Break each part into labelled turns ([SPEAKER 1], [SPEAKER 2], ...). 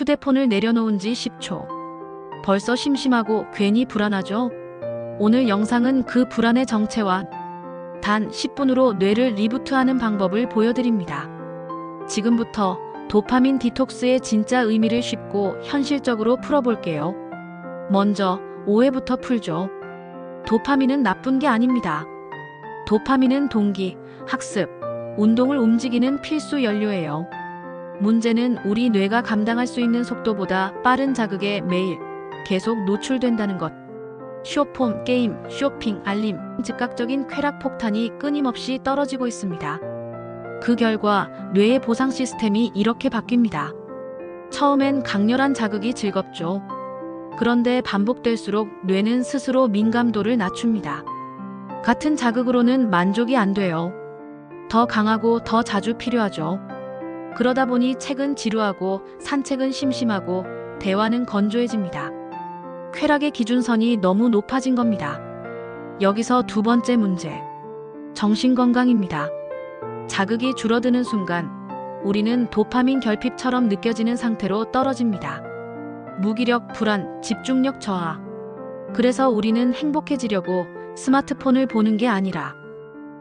[SPEAKER 1] 휴대폰을 내려놓은 지 10초. 벌써 심심하고 괜히 불안하죠? 오늘 영상은 그 불안의 정체와 단 10분으로 뇌를 리부트하는 방법을 보여드립니다. 지금부터 도파민 디톡스의 진짜 의미를 쉽고 현실적으로 풀어볼게요. 먼저 오해부터 풀죠. 도파민은 나쁜 게 아닙니다. 도파민은 동기, 학습, 운동을 움직이는 필수 연료예요. 문제는 우리 뇌가 감당할 수 있는 속도보다 빠른 자극에 매일 계속 노출된다는 것. 쇼폼, 게임, 쇼핑, 알림, 즉각적인 쾌락 폭탄이 끊임없이 떨어지고 있습니다. 그 결과 뇌의 보상 시스템이 이렇게 바뀝니다. 처음엔 강렬한 자극이 즐겁죠. 그런데 반복될수록 뇌는 스스로 민감도를 낮춥니다. 같은 자극으로는 만족이 안 돼요. 더 강하고 더 자주 필요하죠. 그러다 보니 책은 지루하고 산책은 심심하고 대화는 건조해집니다. 쾌락의 기준선이 너무 높아진 겁니다. 여기서 두 번째 문제. 정신건강입니다. 자극이 줄어드는 순간 우리는 도파민 결핍처럼 느껴지는 상태로 떨어집니다. 무기력, 불안, 집중력 저하. 그래서 우리는 행복해지려고 스마트폰을 보는 게 아니라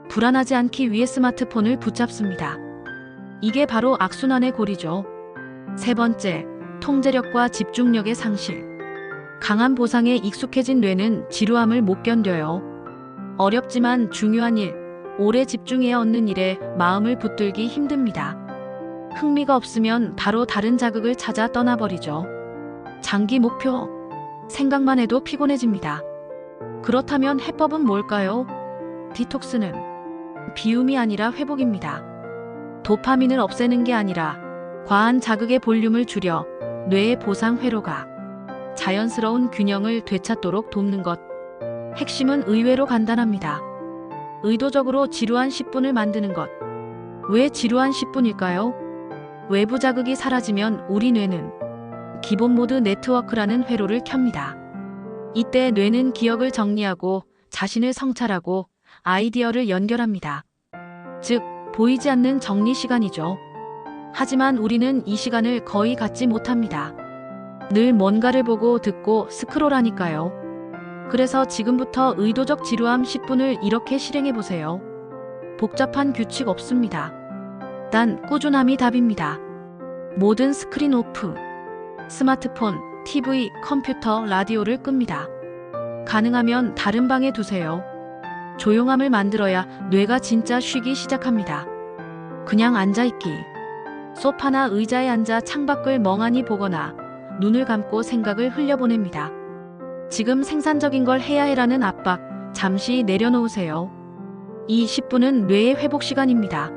[SPEAKER 1] 불안하지 않기 위해 스마트폰을 붙잡습니다. 이게 바로 악순환의 고리죠. 세 번째, 통제력과 집중력의 상실. 강한 보상에 익숙해진 뇌는 지루함을 못 견뎌요. 어렵지만 중요한 일, 오래 집중해야 얻는 일에 마음을 붙들기 힘듭니다. 흥미가 없으면 바로 다른 자극을 찾아 떠나버리죠. 장기 목표. 생각만 해도 피곤해집니다. 그렇다면 해법은 뭘까요? 디톡스는 비움이 아니라 회복입니다. 도파민을 없애는 게 아니라 과한 자극의 볼륨을 줄여 뇌의 보상 회로가 자연스러운 균형을 되찾도록 돕는 것. 핵심은 의외로 간단합니다. 의도적으로 지루한 10분을 만드는 것. 왜 지루한 10분일까요? 외부 자극이 사라지면 우리 뇌는 기본 모드 네트워크라는 회로를 켭니다. 이때 뇌는 기억을 정리하고 자신을 성찰하고 아이디어를 연결합니다. 즉, 보이지 않는 정리 시간이죠. 하지만 우리는 이 시간을 거의 갖지 못합니다. 늘 뭔가를 보고 듣고 스크롤하니까요. 그래서 지금부터 의도적 지루함 10분을 이렇게 실행해 보세요. 복잡한 규칙 없습니다. 단 꾸준함이 답입니다. 모든 스크린 오프. 스마트폰, TV, 컴퓨터, 라디오를 끕니다. 가능하면 다른 방에 두세요. 조용함을 만들어야 뇌가 진짜 쉬기 시작합니다. 그냥 앉아있기. 소파나 의자에 앉아 창밖을 멍하니 보거나 눈을 감고 생각을 흘려보냅니다. 지금 생산적인 걸 해야 해라는 압박 잠시 내려놓으세요. 이 10분은 뇌의 회복 시간입니다.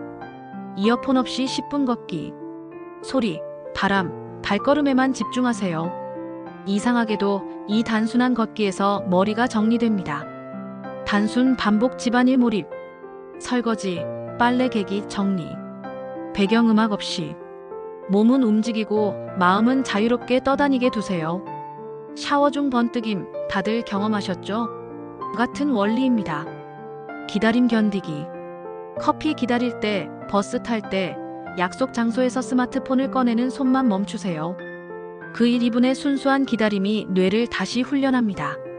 [SPEAKER 1] 이어폰 없이 10분 걷기. 소리, 바람, 발걸음에만 집중하세요. 이상하게도 이 단순한 걷기에서 머리가 정리됩니다. 단순 반복 집안일 몰입. 설거지, 빨래 개기, 정리. 배경음악 없이. 몸은 움직이고 마음은 자유롭게 떠다니게 두세요. 샤워 중 번뜩임 다들 경험하셨죠? 같은 원리입니다. 기다림 견디기. 커피 기다릴 때, 버스 탈 때, 약속 장소에서 스마트폰을 꺼내는 손만 멈추세요. 그 1, 2분의 순수한 기다림이 뇌를 다시 훈련합니다.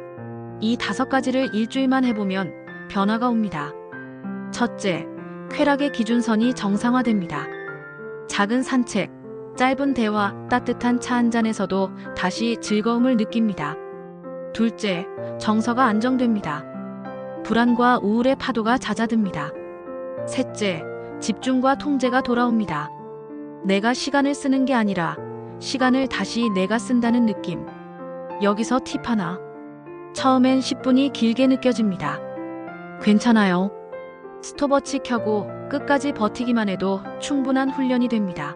[SPEAKER 1] 이 다섯 가지를 일주일만 해보면 변화가 옵니다. 첫째, 쾌락의 기준선이 정상화됩니다. 작은 산책, 짧은 대화, 따뜻한 차 한 잔에서도 다시 즐거움을 느낍니다. 둘째, 정서가 안정됩니다. 불안과 우울의 파도가 잦아듭니다. 셋째, 집중과 통제가 돌아옵니다. 내가 시간을 쓰는 게 아니라 시간을 다시 내가 쓴다는 느낌. 여기서 팁 하나. 처음엔 10분이 길게 느껴집니다. 괜찮아요. 스톱워치 켜고 끝까지 버티기만 해도 충분한 훈련이 됩니다.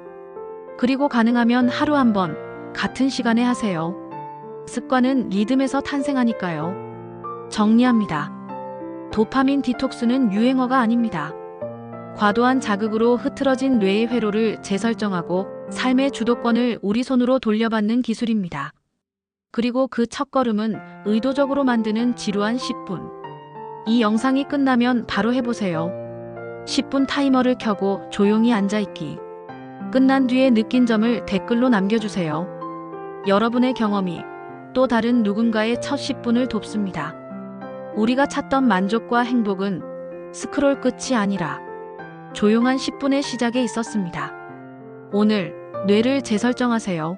[SPEAKER 1] 그리고 가능하면 하루 한 번 같은 시간에 하세요. 습관은 리듬에서 탄생하니까요. 정리합니다. 도파민 디톡스는 유행어가 아닙니다. 과도한 자극으로 흐트러진 뇌의 회로를 재설정하고 삶의 주도권을 우리 손으로 돌려받는 기술입니다. 그리고 그 첫걸음은 의도적으로 만드는 지루한 10분. 이 영상이 끝나면 바로 해보세요. 10분 타이머를 켜고 조용히 앉아있기. 끝난 뒤에 느낀 점을 댓글로 남겨주세요. 여러분의 경험이 또 다른 누군가의 첫 10분을 돕습니다. 우리가 찾던 만족과 행복은 스크롤 끝이 아니라 조용한 10분의 시작에 있었습니다. 오늘 뇌를 재설정하세요.